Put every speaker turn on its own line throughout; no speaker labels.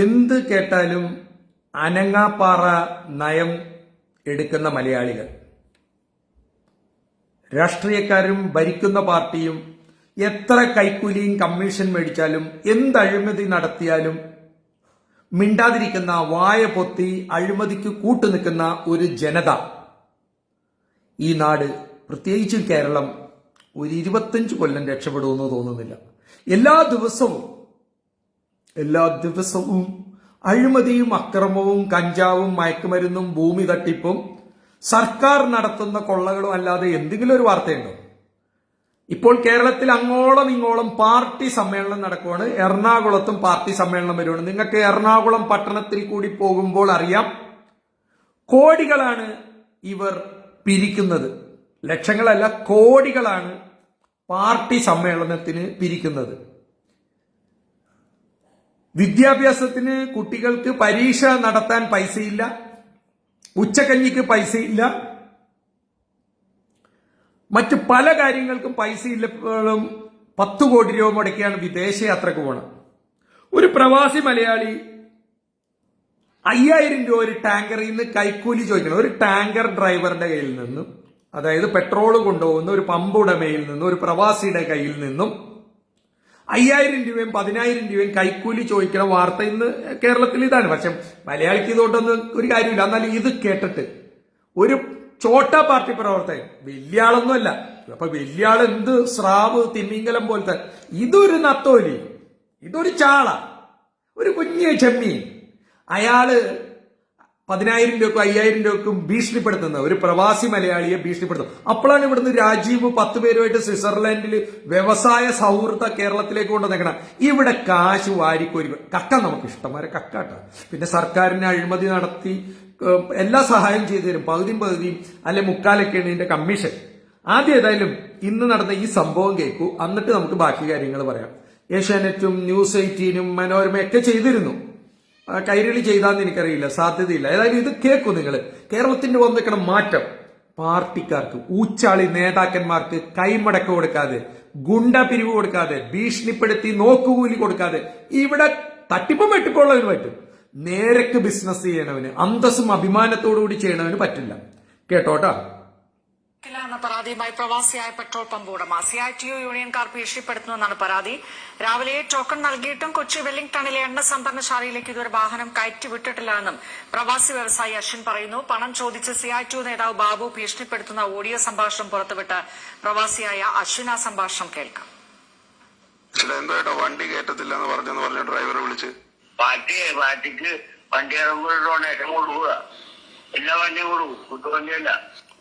എന്ത് കേട്ടാലും അനങ്ങാപ്പാറ നയം എടുക്കുന്ന മലയാളികൾ. രാഷ്ട്രീയക്കാരും ഭരിക്കുന്ന പാർട്ടിയും എത്ര കൈക്കൂലിയും കമ്മീഷൻ മേടിച്ചാലും എന്ത് അഴിമതി നടത്തിയാലും മിണ്ടാതിരിക്കുന്ന വായ പൊത്തി അഴിമതിക്ക് കൂട്ടുനിൽക്കുന്ന ഒരു ജനത. ഈ നാട് പ്രത്യേകിച്ചും കേരളം ഒരു ഇരുപത്തഞ്ച് കൊല്ലം രക്ഷപ്പെടുമെന്ന് തോന്നുന്നില്ല. എല്ലാ ദിവസവും എല്ലാ ദിവസവും അഴിമതിയും അക്രമവും കഞ്ചാവും മയക്കുമരുന്നും ഭൂമി തട്ടിപ്പും സർക്കാർ നടത്തുന്ന കൊള്ളകളും അല്ലാതെ എന്തെങ്കിലും ഒരു വാർത്തയുണ്ടോ? ഇപ്പോൾ കേരളത്തിൽ അങ്ങോളം ഇങ്ങോളം പാർട്ടി സമ്മേളനം നടക്കുവാണ്. എറണാകുളത്തും പാർട്ടി സമ്മേളനം വരുവാണ്. നിങ്ങൾക്ക് എറണാകുളം പട്ടണത്തിൽ കൂടി പോകുമ്പോൾ അറിയാം കോടികളാണ് ഇവർ പിരിക്കുന്നത്. ലക്ഷങ്ങളല്ല കോടികളാണ് പാർട്ടി സമ്മേളനത്തിന് പിരിക്കുന്നത്. വിദ്യാഭ്യാസത്തിന് കുട്ടികൾക്ക് പരീക്ഷ നടത്താൻ പൈസയില്ല. ഉച്ചക്കഞ്ഞിക്ക് പൈസയില്ല. മറ്റ് പല കാര്യങ്ങൾക്കും പൈസയില്ലപ്പോഴും പത്ത് കോടി രൂപ മുടക്കിയാണ് വിദേശയാത്രക്ക് പോകണം ഒരു പ്രവാസി മലയാളി അയ്യായിരം രൂപ ഒരു ടാങ്കറിൽ നിന്ന് കൈക്കൂലി ചോദിക്കണം. ഒരു ടാങ്കർ ഡ്രൈവറുടെ കയ്യിൽ നിന്നും അതായത് പെട്രോൾ കൊണ്ടുപോകുന്ന ഒരു പമ്പ് ഉടമയിൽ നിന്നും ഒരു പ്രവാസിയുടെ കയ്യിൽ നിന്നും അയ്യായിരം രൂപയും പതിനായിരം രൂപയും കൈക്കൂലി ചോദിക്കുന്ന വാർത്ത ഇന്ന് കേരളത്തിൽ ഇതാണ്. പക്ഷെ മലയാളിക്ക് ഇതുകൊണ്ടൊന്നും ഒരു കാര്യമില്ല. എന്നാലും ഇത് കേട്ടിട്ട് ഒരു ചോട്ട പാർട്ടി പ്രവർത്തകൻ വലിയ ആളൊന്നുമല്ല അപ്പൊ വലിയ ആൾ എന്ത് സ്രാവ് തിമിംഗലം പോലത്തെ ഇതൊരു നത്തോലി ഇതൊരു ചാള ഒരു കുഞ്ഞ് ചെമ്മീൻ. അയാൾ പതിനായിരം രൂപക്കും അയ്യായിരം രൂപക്കും ഭീഷണിപ്പെടുത്തുന്ന ഒരു പ്രവാസി മലയാളിയെ ഭീഷണിപ്പെടുത്തും. അപ്പോഴാണ് ഇവിടുന്ന് രാജീവ് പത്ത് പേരുമായിട്ട് സ്വിറ്റ്സർലൻഡിൽ വ്യവസായ സൗഹൃദ കേരളത്തിലേക്ക് കൊണ്ടുവന്നേക്കണം. ഇവിടെ കാശ് വാരിക്കോരി കക്ക നമുക്ക് ഇഷ്ടംമാരെ കക്കാട്ട. പിന്നെ സർക്കാരിനെ അഴിമതി നടത്തി എല്ലാ സഹായം ചെയ്തു തരും. പകുതിയും പകുതിയും അല്ലെ മുക്കാലൊക്കെയാണ് ഇതിന്റെ കമ്മീഷൻ. ആദ്യം ഏതായാലും ഇന്ന് നടന്ന ഈ സംഭവം കേൾക്കൂ. എന്നിട്ട് നമുക്ക് ബാക്കി കാര്യങ്ങൾ പറയാം. ഏഷ്യാനെറ്റും ന്യൂസ് എയ്റ്റീനും മനോരമയൊക്കെ ചെയ്തിരുന്നു. കൈരളി ചെയ്താന്ന് എനിക്കറിയില്ല സാധ്യതയില്ല. ഏതായാലും ഇത് കേൾക്കൂ നിങ്ങൾ കേരളത്തിന്റെ വന്നിരിക്കണ മാറ്റം. പാർട്ടിക്കാർക്ക് ഊച്ചാളി നേതാക്കന്മാർക്ക് കൈമടക്ക കൊടുക്കാതെ ഗുണ്ട പിരിവ് കൊടുക്കാതെ ഭീഷണിപ്പെടുത്തി നോക്കുകൂലി കൊടുക്കാതെ ഇവിടെ തട്ടിപ്പം വെട്ടിക്കൊള്ളവന് പറ്റും നേരക്ക് ബിസിനസ് ചെയ്യണവന് അന്തസ്സും അഭിമാനത്തോടുകൂടി ചെയ്യണവന് പറ്റില്ല. കേട്ടോട്ടാ?
പരാതിയുമായി പ്രവാസിയായ പെട്രോൾ പമ്പ് ഉടമ സി ഐ ടി യു യൂണിയൻകാർ ഭീഷണിപ്പെടുത്തുന്നുവെന്നാണ് പരാതി. രാവിലെ ടോക്കൺ നൽകിയിട്ടും കൊച്ചി വെല്ലിംഗ്ടണിലെ എണ്ണ സംഭരണശാലയിലേക്ക് ഇതുവരെ വാഹനം കയറ്റി വിട്ടിട്ടില്ല എന്നും പ്രവാസി വ്യവസായി അശ്വിൻ പറയുന്നു. പണം ചോദിച്ച് സി ഐ ടി യു നേതാവ് ബാബു ഭീഷണിപ്പെടുത്തുന്ന ഓഡിയോ സംഭാഷണം പുറത്തുവിട്ട് പ്രവാസിയായ അശ്വിൻ ആ സംഭാഷണം കേൾക്കാം.
ചില എന്തോ വണ്ടി കയറ്റത്തില്ല എന്ന് പറഞ്ഞെന്ന് പറഞ്ഞ ഡ്രൈവറെ വിളിച്ച്?
പാർട്ടി പാർട്ടിക്ക് വണ്ടി ഇറങ്ങുമ്പോൾ ഡൊണേഷൻ കൊടുക്കുക എല്ലാ വണ്ടിയും കൊടുക്കും കുത്തുവണ്ടിയല്ല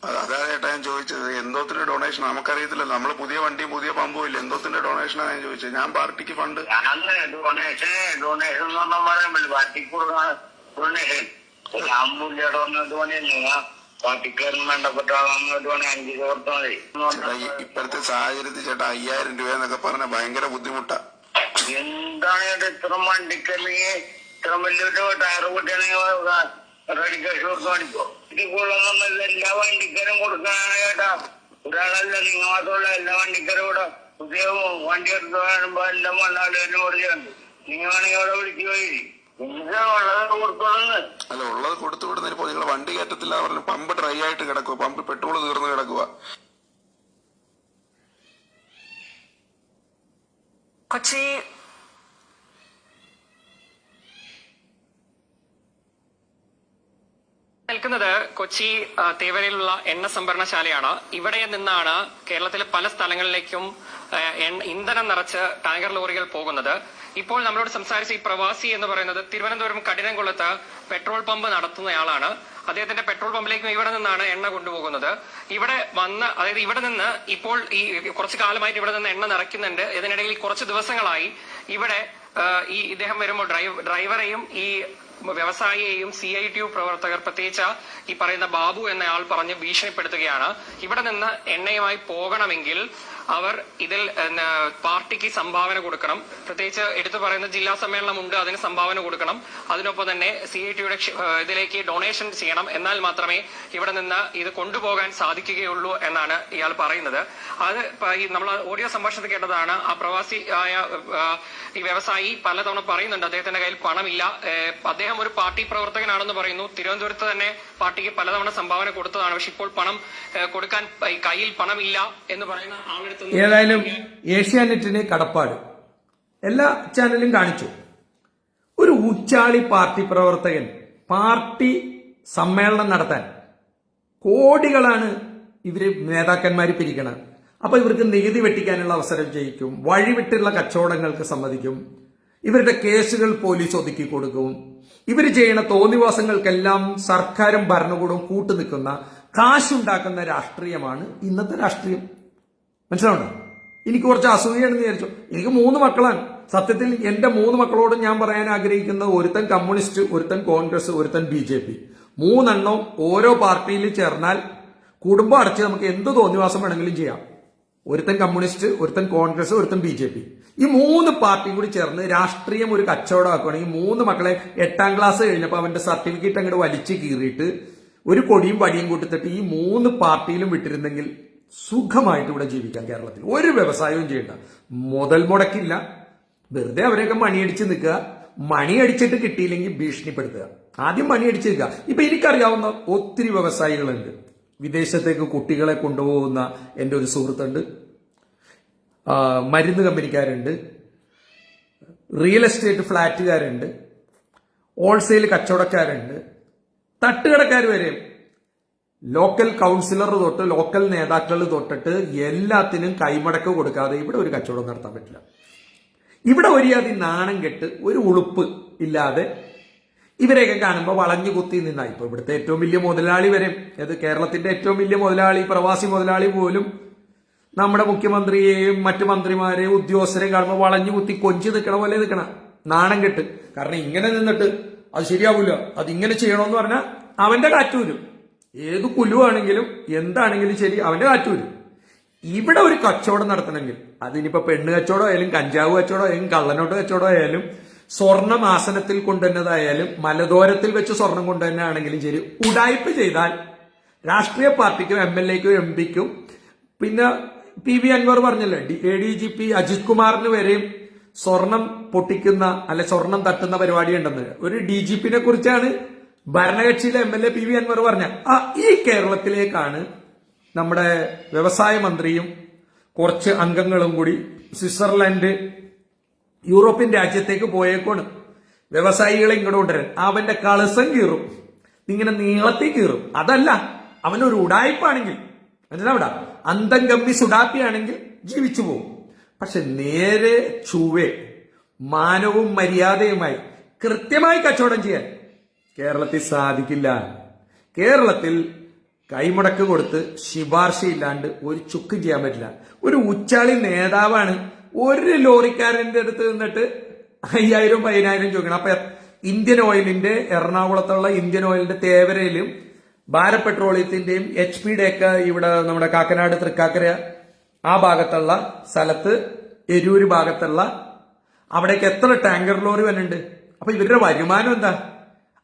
അത് അതാ ഏട്ടാ ഞാൻ ചോദിച്ചത്? എന്തോത്തിന്റെ ഡൊണേഷൻ നമുക്കറിയത്തില്ലല്ലോ. നമ്മൾ പുതിയ വണ്ടി പുതിയ പമ്പും ഇല്ല. എന്തോത്തിന്റെ ഡൊണേഷനാണ് ഞാൻ ചോദിച്ചത്? ഞാൻ പാർട്ടിക്ക് ഫണ്ട്
ഇപ്പഴത്തെ ഡൊണേഷൻ ഡൊണേഷൻ എന്നൊന്നും പറയാൻ പറ്റില്ല. പാർട്ടിക്ക് ഡൊണേഷൻ
ചേട്ടാ സാഹചര്യത്തിൽ ചേട്ടാ അയ്യായിരം രൂപ എന്നൊക്കെ പറഞ്ഞ ഭയങ്കര ബുദ്ധിമുട്ടാ.
എന്താണ് ഇത് ഇത്ര വണ്ടിക്കല്ലെങ്കിൽ ഇത്ര വലിയ ടയർ പൊട്ടിയാണെങ്കിൽ റെഡി കാശ് കൊടുത്ത് കാണിക്കോ ഇത് കൊള്ളുന്നില്ല എല്ലാ വണ്ടിക്കാരും കൊടുക്കാനാണ് ചേട്ടാ ഒരാളല്ല നിങ്ങൾ മാത്രമല്ല എല്ലാ വണ്ടിക്കാരും കൂടെ പുതിയ വണ്ടി എടുത്ത് കാണുമ്പോ എല്ലാം ഓടിച്ചുണ്ട് നിങ്ങൾ വേണമെങ്കിൽ അവിടെ കൊടുത്തോളുന്നത്
അല്ല ഉള്ളത് കൊടുത്തു വിടുന്നതിന് ഇപ്പോൾ നിങ്ങൾ വണ്ടി കയറ്റത്തില്ല പറഞ്ഞു പമ്പ് ഡ്രൈ ആയിട്ട് കിടക്കുക പമ്പ് പെട്രോൾ തീർന്ന് കിടക്കുക
കൊച്ചി
നിൽക്കുന്നത് കൊച്ചി തേവരയിലുള്ള എണ്ണ സംഭരണശാലയാണ്. ഇവിടെ നിന്നാണ് കേരളത്തിലെ പല സ്ഥലങ്ങളിലേക്കും ഇന്ധനം നിറച്ച് ടാങ്കർ ലോറികൾ പോകുന്നത്. ഇപ്പോൾ നമ്മളോട് സംസാരിച്ച ഈ പ്രവാസി എന്ന് പറയുന്നത് തിരുവനന്തപുരം കഠിനംകുളത്ത് പെട്രോൾ പമ്പ് നടത്തുന്നയാളാണ്. അദ്ദേഹത്തിന്റെ പെട്രോൾ പമ്പിലേക്കും ഇവിടെ നിന്നാണ് എണ്ണ കൊണ്ടുപോകുന്നത്. ഇവിടെ വന്ന് അതായത് ഇവിടെ നിന്ന് ഇപ്പോൾ ഈ കുറച്ച് കാലമായിട്ട് ഇവിടെ നിന്ന് എണ്ണ നിറയ്ക്കുന്നുണ്ട്. ഇതിനിടയിൽ കുറച്ച് ദിവസങ്ങളായി ഇവിടെ ഈ ഇദ്ദേഹം വരുമ്പോൾ ഡ്രൈവ് ഡ്രൈവറെയും ഈ വ്യവസായിയെയും സി ഐ ടി യു പ്രവർത്തകർ പ്രത്യേകിച്ച് ഈ പറയുന്ന ബാബു എന്നയാൾ പറഞ്ഞ് ഭീഷണിപ്പെടുത്തുകയാണ്. ഇവിടെ നിന്ന് എണ്ണയുമായി പോകണമെങ്കിൽ അവർ ഇതിൽ പാർട്ടിക്ക് സംഭാവന കൊടുക്കണം. പ്രത്യേകിച്ച് എടുത്തു പറയുന്ന ജില്ലാ സമ്മേളനം ഉണ്ട് അതിന് സംഭാവന കൊടുക്കണം. അതിനൊപ്പം തന്നെ സി ഐ ടിയുടെ ഇതിലേക്ക് ഡൊണേഷൻ ചെയ്യണം. എന്നാൽ മാത്രമേ ഇവിടെ നിന്ന് ഇത് കൊണ്ടുപോകാൻ സാധിക്കുകയുള്ളൂ എന്നാണ് ഇയാൾ പറയുന്നത്. അത് നമ്മൾ ഓഡിയോ സംഭാഷണത്തിൽ കേട്ടതാണ് ആ പ്രവാസി ആയ ഈ വ്യവസായി പലതവണ പറയുന്നുണ്ട് അദ്ദേഹത്തിന്റെ കയ്യിൽ പണമില്ല. അദ്ദേഹം ഒരു പാർട്ടി പ്രവർത്തകനാണെന്ന് പറയുന്നു. തിരുവനന്തപുരത്ത് തന്നെ പാർട്ടിക്ക് പലതവണ സംഭാവന കൊടുത്തതാണ്. പക്ഷെ ഇപ്പോൾ പണം കൊടുക്കാൻ കയ്യിൽ പണമില്ല എന്ന് പറയുന്ന നിന്ന്
ഏതായാലും ഏഷ്യാനെറ്റിന് കടപ്പാട്. എല്ലാ ചാനലും കാണിച്ചു. ഒരു ഉച്ചാളി പാർട്ടി പ്രവർത്തകൻ പാർട്ടി സമ്മേളനം നടത്താൻ കോടികളാണ് ഇവർ നേതാക്കന്മാർ പിരിക്കണം അപ്പൊ ഇവർക്ക് നികുതി വെട്ടിക്കാനുള്ള അവസരം ചെയ്യിക്കും വഴിവിട്ടുള്ള കച്ചവടങ്ങൾക്ക് സമ്മതിക്കും. ഇവരുടെ കേസുകൾ പോലീസ് ഒതുക്കി കൊടുക്കും. ഇവർ ചെയ്യുന്ന തോന്നിവാസങ്ങൾക്കെല്ലാം സർക്കാരും ഭരണകൂടവും കൂട്ടുനിൽക്കുന്ന കാശുണ്ടാക്കുന്ന രാഷ്ട്രീയമാണ് ഇന്നത്തെ രാഷ്ട്രീയം. മനസ്സിലാവണ്ടോ? എനിക്ക് കുറച്ച് അസൂയയാണെന്ന് വിചാരിച്ചു. എനിക്ക് മൂന്ന് മക്കളാണ്. സത്യത്തിൽ എന്റെ മൂന്ന് മക്കളോട് ഞാൻ പറയാൻ ആഗ്രഹിക്കുന്നത് ഒരുത്തൻ കമ്മ്യൂണിസ്റ്റ് ഒരുത്തൻ കോൺഗ്രസ് ഒരുത്തൻ ബി ജെ പി മൂന്നെണ്ണം ഓരോ പാർട്ടിയിൽ ചേർന്നാൽ കുടുംബം അടച്ച് നമുക്ക് എന്ത് തോന്നിവാസം വേണമെങ്കിലും ചെയ്യാം. ഒരുത്തൻ കമ്മ്യൂണിസ്റ്റ് ഒരുത്തൻ കോൺഗ്രസ് ഒരുത്തൻ ബി ജെ പി ഈ മൂന്ന് പാർട്ടിയും കൂടി ചേർന്ന് രാഷ്ട്രീയം ഒരു കച്ചവടമാക്കുകയാണെങ്കിൽ മൂന്ന് മക്കളെ എട്ടാം ക്ലാസ് കഴിഞ്ഞപ്പോൾ അവന്റെ സർട്ടിഫിക്കറ്റ് അങ്ങോട്ട് വലിച്ചു കീറിയിട്ട് ഒരു കൊടിയും വടിയും കൂട്ടിത്തിട്ട് ഈ മൂന്ന് പാർട്ടിയിലും വിട്ടിരുന്നെങ്കിൽ സുഖമായിട്ട് ഇവിടെ ജീവിക്കാം കേരളത്തിൽ. ഒരു വ്യവസായവും ചെയ്യണ്ട. മുതൽ മുടക്കില്ല. വെറുതെ അവരെയൊക്കെ മണിയടിച്ച് നിൽക്കുക. മണിയടിച്ചിട്ട് കിട്ടിയില്ലെങ്കിൽ ഭീഷണിപ്പെടുത്തുക. ആദ്യം മണിയടിച്ച് നിൽക്കുക ഇപ്പൊ എനിക്കറിയാവുന്ന ഒത്തിരി വ്യവസായികളുണ്ട്. വിദേശത്തേക്ക് കുട്ടികളെ കൊണ്ടുപോകുന്ന എന്റെ ഒരു സുഹൃത്തുണ്ട്. മരുന്ന് കമ്പനിക്കാരുണ്ട്. റിയൽ എസ്റ്റേറ്റ് ഫ്ലാറ്റുകാരുണ്ട്. ഹോൾസെയിൽ കച്ചവടക്കാരുണ്ട്. തട്ടുകടക്കാർ വരെ ലോക്കൽ കൗൺസിലർ തൊട്ട് ലോക്കൽ നേതാക്കൾ തൊട്ടിട്ട് എല്ലാത്തിനും കൈമടക്ക് കൊടുക്കാതെ ഇവിടെ ഒരു കച്ചവടം നടത്താൻ പറ്റില്ല. ഇവിടെ ഒരു അതി നാണം കെട്ട് ഒരു ഉളുപ്പ് ഇല്ലാതെ ഇവരെയൊക്കെ കാണുമ്പോൾ വളഞ്ഞു കുത്തി നിന്നായി ഇപ്പൊ ഇവിടുത്തെ ഏറ്റവും വലിയ മുതലാളി വരെ അത് കേരളത്തിന്റെ ഏറ്റവും വലിയ മുതലാളി പ്രവാസി മുതലാളി പോലും നമ്മുടെ മുഖ്യമന്ത്രിയെയും മറ്റു മന്ത്രിമാരെയും ഉദ്യോഗസ്ഥരെയും കാണുമ്പോൾ വളഞ്ഞു കുത്തി കൊഞ്ചി നിൽക്കണ പോലെ നിൽക്കണം നാണം കെട്ട്. കാരണം ഇങ്ങനെ നിന്നിട്ട് അത് ശരിയാവില്ല അത് ഇങ്ങനെ ചെയ്യണമെന്ന് പറഞ്ഞാൽ അവന്റെ കാറ്റൂരും. ഏത് കുലുവാണെങ്കിലും എന്താണെങ്കിലും ശരി അവന്റെ കാറ്റൂരും ഇവിടെ ഒരു കച്ചവടം നടത്തണമെങ്കിൽ അതിനിപ്പോ പെണ്ണ് കച്ചവടം ആയാലും കഞ്ചാവ് കച്ചവടം ആയാലും കള്ളനോട്ട് കച്ചവടം ആയാലും സ്വർണം ആസനത്തിൽ കൊണ്ടുവന്നതായാലും മലദോരത്തിൽ വെച്ച് സ്വർണം കൊണ്ടുവന്നെ ആണെങ്കിലും ശരി ഉടായ്പ ചെയ്താൽ രാഷ്ട്രീയ പാർട്ടിക്കും എം എൽ എക്കും എം പിക്കും പിന്നെ പി വി അൻവർ പറഞ്ഞല്ലോ A D G P Ajith കുമാറിന് വരെയും സ്വർണം പൊട്ടിക്കുന്ന അല്ലെ സ്വർണം തട്ടുന്ന പരിപാടി ഉണ്ടെന്ന്. ഒരു ഡി ജി പിനെ കുറിച്ചാണ് ഭരണകക്ഷിയിലെ M L A P V Anvar പറഞ്ഞ ആ ഈ കേരളത്തിലേക്കാണ് നമ്മുടെ വ്യവസായ മന്ത്രിയും കുറച്ച് അംഗങ്ങളും കൂടി സ്വിറ്റ്സർലൻഡ് യൂറോപ്യൻ രാജ്യത്തേക്ക് പോയേക്കോണ്. വ്യവസായികളെ ഇങ്ങോട്ട് കൊണ്ടുവരാൻ. അവന്റെ കളസം കീറും. ഇങ്ങനെ നീളത്തിൽ കീറും. അതല്ല അവനൊരു ഉടായ്പാണെങ്കിൽ മനസ്സിലാവിട അന്തം ഗമ്മി സുഡാപ്പിയാണെങ്കിൽ ജീവിച്ചു പോകും പക്ഷെ നേരെ ചുവേ മാനവും മര്യാദയുമായി കൃത്യമായി കച്ചവടം ചെയ്യാൻ കേരളത്തിൽ സാധിക്കില്ല. കേരളത്തിൽ കൈമുടക്ക് കൊടുത്ത് ശിപാർശയില്ലാണ്ട് ഒരു ചുക്ക് ചെയ്യാൻ പറ്റില്ല. ഒരു ഉച്ചാളി നേതാവാണ് ഒരു ലോറിക്കാരന്റെ അടുത്ത് നിന്നിട്ട് അയ്യായിരം പതിനായിരം ചോദിക്കണം. അപ്പൊ ഇന്ത്യൻ ഓയിലിന്റെ എറണാകുളത്തുള്ള ഇന്ത്യൻ ഓയിലിന്റെ തേവരയിലും ഭാരത് പെട്രോളിയത്തിന്റെയും എച്ച് പിയുടെ ഒക്കെ ഇവിടെ നമ്മുടെ കാക്കനാട് തൃക്കാക്കര ആ ഭാഗത്തുള്ള സ്ഥലത്ത് എരൂര് ഭാഗത്തുള്ള അവിടേക്ക് എത്ര ടാങ്കർ ലോറി വരുന്നുണ്ട് അപ്പൊ ഇവരുടെ വരുമാനം എന്താ?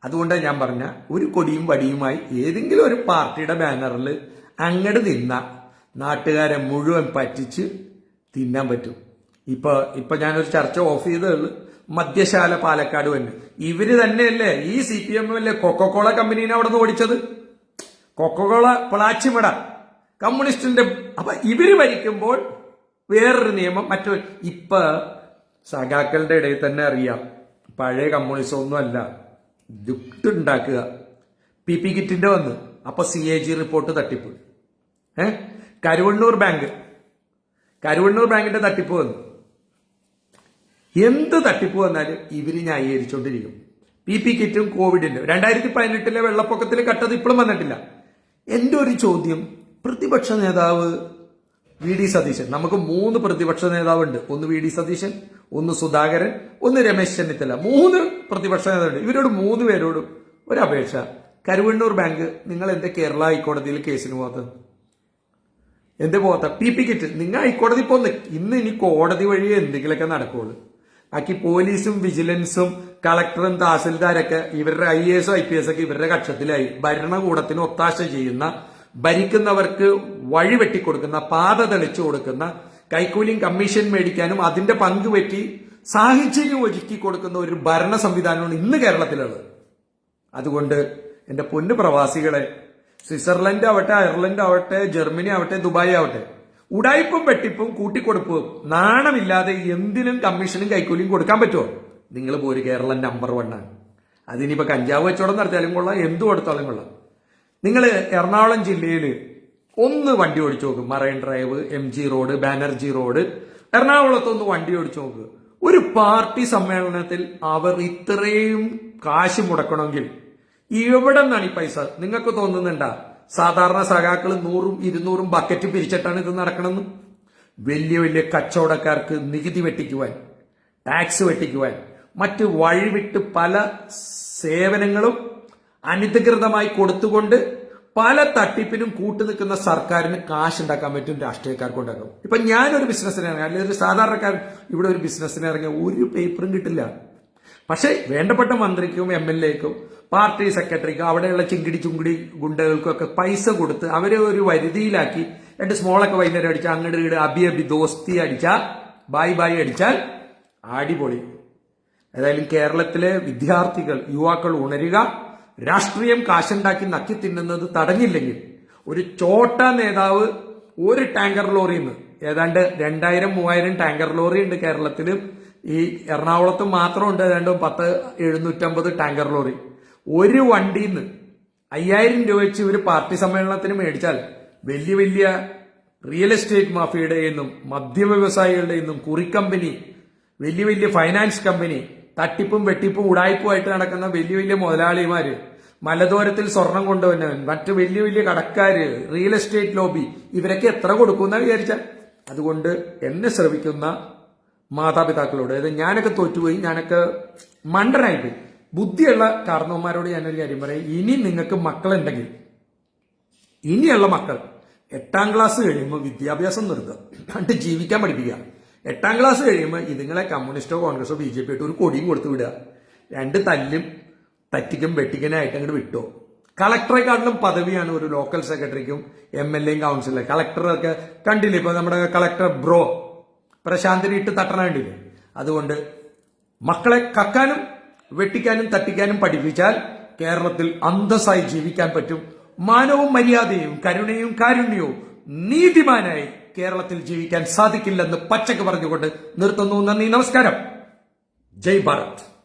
അതുകൊണ്ടാണ് ഞാൻ പറഞ്ഞ ഒരു കൊടിയും വടിയുമായി ഏതെങ്കിലും ഒരു പാർട്ടിയുടെ ബാനറിൽ അങ്ങോട്ട് നിന്ന നാട്ടുകാരെ മുഴുവൻ പറ്റിച്ച് തിന്നാൻ പറ്റും. ഇപ്പൊ ഇപ്പൊ ഞാനൊരു ചർച്ച ഓഫ് ചെയ്തേ ഉള്ളൂ. മദ്യശാല പാലക്കാട് തന്നെ. ഇവർ തന്നെയല്ലേ ഈ സി പി എം അല്ലേ കൊക്കോകോള കമ്പനീനെ അവിടെ നിന്ന് ഓടിച്ചത്? കൊക്കോകോള പ്ലാച്ചിമട. കമ്മ്യൂണിസ്റ്റിന്റെ അപ്പൊ ഇവർ ഭരിക്കുമ്പോൾ വേറൊരു നിയമം മറ്റൊരു ഇപ്പൊ സഖാക്കളുടെ ഇടയിൽ തന്നെ അറിയാം. പഴയ കമ്മ്യൂണിസം ഒന്നും അല്ല ദുഃഖ് ഉണ്ടാക്കുക. പി പി കിറ്റിന്റെ വന്ന്. അപ്പൊ സി എ ജി റിപ്പോർട്ട് തട്ടിപ്പ്. ഏ? കരുവണ്ണൂർ ബാങ്ക്. കരുവണ്ണൂർ ബാങ്കിന്റെ തട്ടിപ്പ് വന്നു. എന്ത് തട്ടിപ്പ് വന്നാലും ഇവർ ന്യായീകരിച്ചുകൊണ്ടിരിക്കും പി പി കിറ്റും കോവിഡിന്റെ. രണ്ടായിരത്തി പതിനെട്ടിലെ വെള്ളപ്പൊക്കത്തിൽ കട്ടത് ഇപ്പോഴും വന്നിട്ടില്ല. എന്റെ ഒരു ചോദ്യം. പ്രതിപക്ഷ നേതാവ് വി ഡി സതീശൻ. നമുക്ക് മൂന്ന് പ്രതിപക്ഷ നേതാവുണ്ട്. ഒന്ന് വി ഡി സതീശൻ ഒന്ന് സുധാകരൻ ഒന്ന് രമേശ് ചെന്നിത്തല. മൂന്ന് പ്രതിപക്ഷ നേതാക്കൾ ഇവരോട് മൂന്ന് പേരോടും ഒരു അപേക്ഷ കരുവണ്ണൂർ ബാങ്ക് നിങ്ങൾ എന്റെ കേരള ഹൈക്കോടതിയിൽ കേസിന് പോകാത്തത്. എന്ത് പോകാത്ത പി പി കിറ്റ്. നിങ്ങൾ ഹൈക്കോടതി പോന്ന്. ഇന്ന് ഇനി കോടതി വഴി എന്തെങ്കിലുമൊക്കെ നടക്കുള്ളൂ. ബാക്കി പോലീസും വിജിലൻസും കളക്ടറും തഹസിൽദാരൊക്കെ ഇവരുടെ ഐ എസും ഐ പി എസ് ഒക്കെ ഇവരുടെ കക്ഷത്തിലായി ഭരണകൂടത്തിന് ഒത്താശ ചെയ്യുന്ന ഭരിക്കുന്നവർക്ക് വഴി വെട്ടിക്കൊടുക്കുന്ന പാത തെളിച്ചു കൊടുക്കുന്ന കൈക്കൂലിയും കമ്മീഷൻ മേടിക്കാനും അതിന്റെ പങ്ക് പറ്റി സാഹചര്യം ഒരുക്കി കൊടുക്കുന്ന ഒരു ഭരണ സംവിധാനമാണ് ഇന്ന് കേരളത്തിലുള്ളത്. അതുകൊണ്ട് എന്റെ പൊന്നു പ്രവാസികളെ സ്വിറ്റ്സർലൻഡ് ആവട്ടെ അയർലൻഡ് ആവട്ടെ ജർമ്മനി ആവട്ടെ ദുബായ് ആവട്ടെ ഉടായ്പും വെട്ടിപ്പും കൂട്ടിക്കൊടുപ്പും നാണമില്ലാതെ എന്തിനും കമ്മീഷനും കൈക്കൂലിയും കൊടുക്കാൻ പറ്റുമോ? നിങ്ങൾ പോര് കേരളം നമ്പർ വണ്ണാണ് അതിനിപ്പോ കഞ്ചാവ് വെച്ചോടം നടത്തിയാലും കൊള്ളാം എന്തു കൊടുത്താലും കൊള്ളാം. നിങ്ങൾ എറണാകുളം ജില്ലയിൽ ഒന്ന് വണ്ടി ഓടിച്ചു നോക്ക്. Marine drive M G road Banerjee road എറണാകുളത്ത് ഒന്ന് വണ്ടി ഓടിച്ചു നോക്ക്. ഒരു പാർട്ടി സമ്മേളനത്തിൽ അവർ ഇത്രയും കാശ് മുടക്കണമെങ്കിൽ എവിടെ നിന്നാണ് ഈ പൈസ? നിങ്ങൾക്ക് തോന്നുന്നുണ്ടാ? സാധാരണ സഖാക്കൾ നൂറും ഇരുന്നൂറും ബക്കറ്റ് പിരിച്ചിട്ടാണ് ഇത് നടക്കണമെന്ന് വലിയ വലിയ കച്ചവടക്കാർക്ക് നികുതി വെട്ടിക്കുവാൻ ടാക്സ് വെട്ടിക്കുവാൻ മറ്റ് വഴിവിട്ട് പല സേവനങ്ങളും അനധികൃതമായി കൊടുത്തുകൊണ്ട് പല തട്ടിപ്പിനും കൂട്ടുനിൽക്കുന്ന സർക്കാരിന് കാശ് ഉണ്ടാക്കാൻ പറ്റും രാഷ്ട്രീയക്കാർക്ക് ഉണ്ടാക്കും ഇപ്പൊ ഞാനൊരു ബിസിനസ്സിന് ഇറങ്ങി അല്ലെങ്കിൽ ഒരു സാധാരണക്കാരൻ ഇവിടെ ഒരു ബിസിനസ്സിന് ഇറങ്ങിയ ഒരു പേപ്പറും കിട്ടില്ല. പക്ഷേ വേണ്ടപ്പെട്ട മന്ത്രിക്കും എം എൽ എക്കും പാർട്ടി സെക്രട്ടറിക്കും അവിടെയുള്ള ചിങ്കിടി ചുങ്കിടി ഗുണ്ടകൾക്കും ഒക്കെ പൈസ കൊടുത്ത് അവരെ ഒരു വരുതിയിലാക്കി രണ്ട് സ്മോളൊക്കെ വൈകുന്നേരം അടിച്ചാൽ അങ്ങോട്ട് വീട് അബി അബി ദോസ്തി അടിച്ചാൽ ബായ് ബായ് അടിച്ചാൽ അടിപൊളി. ഏതായാലും കേരളത്തിലെ വിദ്യാർത്ഥികൾ യുവാക്കൾ ഉണരുക. രാഷ്ട്രീയം കാശുണ്ടാക്കി നക്കി തിന്നുന്നത് തടഞ്ഞില്ലെങ്കിൽ ഒരു ചോട്ട നേതാവ് ഒരു ടാങ്കർ ലോറിയിൽ നിന്ന് ഏതാണ്ട് രണ്ടായിരം മൂവായിരം ടാങ്കർ ലോറി ഉണ്ട് കേരളത്തിൽ ഈ എറണാകുളത്ത് മാത്രമുണ്ട് ഏതാണ്ട് പത്ത് എഴുന്നൂറ്റമ്പത് ടാങ്കർ ലോറി. ഒരു വണ്ടിയിൽ നിന്ന് അയ്യായിരം രൂപ വെച്ച് ഒരു പാർട്ടി സമ്മേളനത്തിന് മേടിച്ചാൽ വലിയ വലിയ റിയൽ എസ്റ്റേറ്റ് മാഫിയുടെ നിന്നും മദ്യ വ്യവസായികളുടെ നിന്നും കുറിക്കമ്പനി വലിയ വലിയ ഫൈനാൻസ് കമ്പനി തട്ടിപ്പും വെട്ടിപ്പും ഉടായ്പുമായിട്ട് നടക്കുന്ന വലിയ വലിയ മുതലാളിമാര് മലദൂരത്തിൽ സ്വർണം കൊണ്ടുവന്നവൻ മറ്റു വലിയ വലിയ കടക്കാര് റിയൽ എസ്റ്റേറ്റ് ലോബി ഇവരൊക്കെ എത്ര കൊടുക്കുന്ന വിചാരിച്ച? അതുകൊണ്ട് എന്നെ ശ്രമിക്കുന്ന മാതാപിതാക്കളോട് അതായത് ഞാനൊക്കെ തോറ്റുപോയി ഞാനൊക്കെ മണ്ടനായിപ്പോയി. ബുദ്ധിയുള്ള കാരണവന്മാരോട് ഞാനൊരു കാര്യം പറയാം. ഇനി നിങ്ങൾക്ക് മക്കളുണ്ടെങ്കിൽ ഇനിയുള്ള മക്കൾ എട്ടാം ക്ലാസ് കഴിയുമ്പോൾ വിദ്യാഭ്യാസം നിർത്തുക. കണ്ട് ജീവിക്കാൻ പഠിപ്പിക്കുക. എട്ടാം ക്ലാസ് കഴിയുമ്പോൾ ഇതുങ്ങളെ കമ്മ്യൂണിസ്റ്റോ കോൺഗ്രസോ ബി ജെ പി ഒരു കൊടിയും കൊടുത്തു വിടുക. രണ്ട് തല്ലും തറ്റിക്കും വെട്ടിക്കനായിട്ട് അങ്ങോട്ട് വിട്ടോ. കളക്ടറെക്കാട്ടിലും പദവിയാണ് ഒരു ലോക്കൽ സെക്രട്ടറിക്കും എം എൽ എയും കൗൺസിലർ കളക്ടറൊക്കെ കണ്ടില്ലേ ഇപ്പൊ നമ്മുടെ കളക്ടർ ബ്രോ? പ്രശാന്തിനെ ഇട്ട് തട്ടണ കണ്ടില്ലേ? അതുകൊണ്ട് മക്കളെ കക്കാനും വെട്ടിക്കാനും തട്ടിക്കാനും പഠിപ്പിച്ചാൽ കേരളത്തിൽ അന്തസ്സായി ജീവിക്കാൻ പറ്റും. മാനവും മര്യാദയും കരുണയും കാരുണ്യവും നീതിമാനായി കേരളത്തിൽ ജീവിക്കാൻ സാധിക്കില്ലെന്ന് പച്ചക്ക് പറഞ്ഞുകൊണ്ട് നിർത്തുന്നു. നന്ദി നമസ്കാരം. ജയ് ഭാരത്.